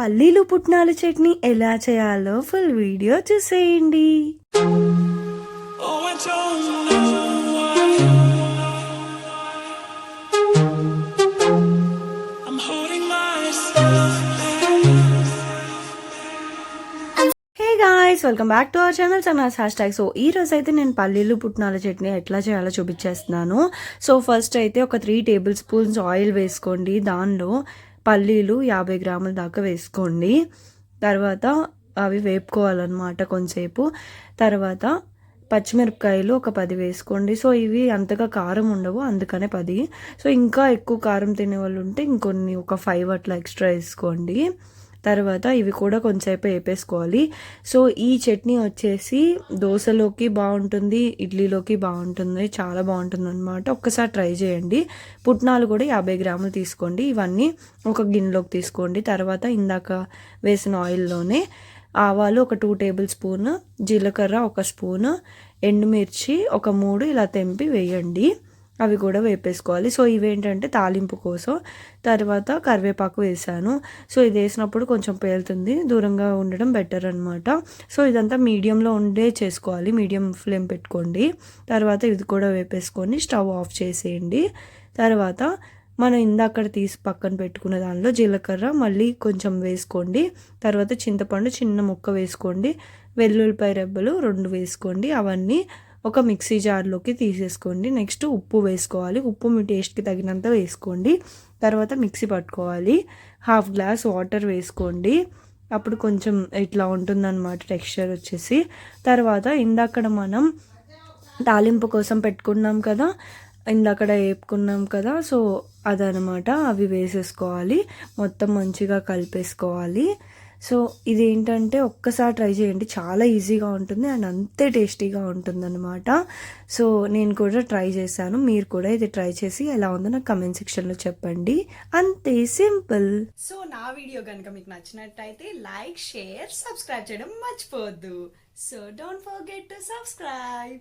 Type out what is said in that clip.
పల్లీలు పుట్నాలు చట్నీ ఎలా చేయాలో ఫుల్ వీడియో చూసేయండి. Oh, welcome back to our channel సన్నాస్ hash tag so ఈ రోజు అయితే నేను పల్లీలు పుట్నాల చట్నీ ఎట్లా చేయాలో చూపించేస్తున్నాను. సో ఫస్ట్ అయితే ఒక త్రీ టేబుల్ స్పూన్స్ ఆయిల్ వేసుకోండి దానిలో. పల్లీలు యాభై గ్రాముల దాకా వేసుకోండి. తర్వాత అవి వేపుకోవాలన్నమాట కొంచెంసేపు తర్వాత పచ్చిమిరపకాయలు ఒక పది వేసుకోండి. సో ఇవి అంతగా కారం ఉండవు అందుకనే పది. సో ఇంకా ఎక్కువ కారం తినే వాళ్ళు ఉంటే ఇంకొన్ని ఒక ఫైవ్ అట్లా ఎక్స్ట్రా వేసుకోండి. తర్వాత ఇవి కూడా కొంచెంసేపు వేపేసుకోవాలి. సో ఈ చట్నీ వచ్చేసి దోశలోకి బాగుంటుంది ఇడ్లీలోకి బాగుంటుంది చాలా బాగుంటుంది అనమాట ఒక్కసారి ట్రై చేయండి. పుట్నాలు కూడా యాభై గ్రాములు తీసుకోండి. ఇవన్నీ ఒక గిన్నెలోకి తీసుకోండి. తర్వాత ఇందాక వేసిన ఆయిల్లోనే ఆవాలు ఒక టూ టేబుల్ స్పూన్ జీలకర్ర ఒక స్పూన్ ఎండుమిర్చి ఒక మూడు ఇలా తెంపి వేయండి. అవి కూడా వేపేసుకోవాలి. సో ఇవేంటంటే తాలింపు కోసం తర్వాత కరివేపాకు వేసాను. సో ఇది వేసినప్పుడు కొంచెం పేలుతుంది. దూరంగా ఉండడం బెటర్ అనమాట సో ఇదంతా మీడియంలో ఉండే చేసుకోవాలి. మీడియం ఫ్లేమ్ పెట్టుకోండి. తర్వాత ఇది కూడా వేపేసుకొని స్టవ్ ఆఫ్ చేసేయండి. తర్వాత మనం ఇందాక తీసి పక్కన పెట్టుకున్న దానిలో జీలకర్ర మళ్ళీ కొంచెం వేసుకోండి. తర్వాత చింతపండు చిన్న ముక్క వేసుకోండి. వెల్లుల్లిపాయ రెబ్బలు రెండు వేసుకోండి. అవన్నీ ఒక మిక్సీ జార్లోకి తీసేసుకోండి. నెక్స్ట్ ఉప్పు వేసుకోవాలి. ఉప్పు మీ టేస్ట్కి తగినంత వేసుకోండి. తర్వాత మిక్సీ పట్టుకోవాలి. హాఫ్ గ్లాస్ వాటర్ వేసుకోండి. అప్పుడు కొంచెం ఇట్లా ఉంటుందన్నమాట టెక్స్చర్ వచ్చేసి. తర్వాత ఇందాకడ మనం తాలింపు కోసం పెట్టుకున్నాం కదా ఇందాకడ వేపుకున్నాం కదా సో అదనమాట అవి వేసేసుకోవాలి. మొత్తం మంచిగా కలిపేసుకోవాలి. సో ఇది ఏంటంటే ఒక్కసారి ట్రై చేయండి. చాలా ఈజీగా ఉంటుంది అండ్ అంతే టేస్టీగా ఉంటుంది అనమాట సో నేను కూడా ట్రై చేశాను. మీరు కూడా ఇది ట్రై చేసి ఎలా ఉందో నాకు కమెంట్ సెక్షన్లో చెప్పండి. అంతే సింపుల్. సో నా వీడియో కనుక మీకు నచ్చినట్టయితే లైక్ షేర్ సబ్స్క్రైబ్ చేయడం మర్చిపోవద్దు. So don't forget to subscribe.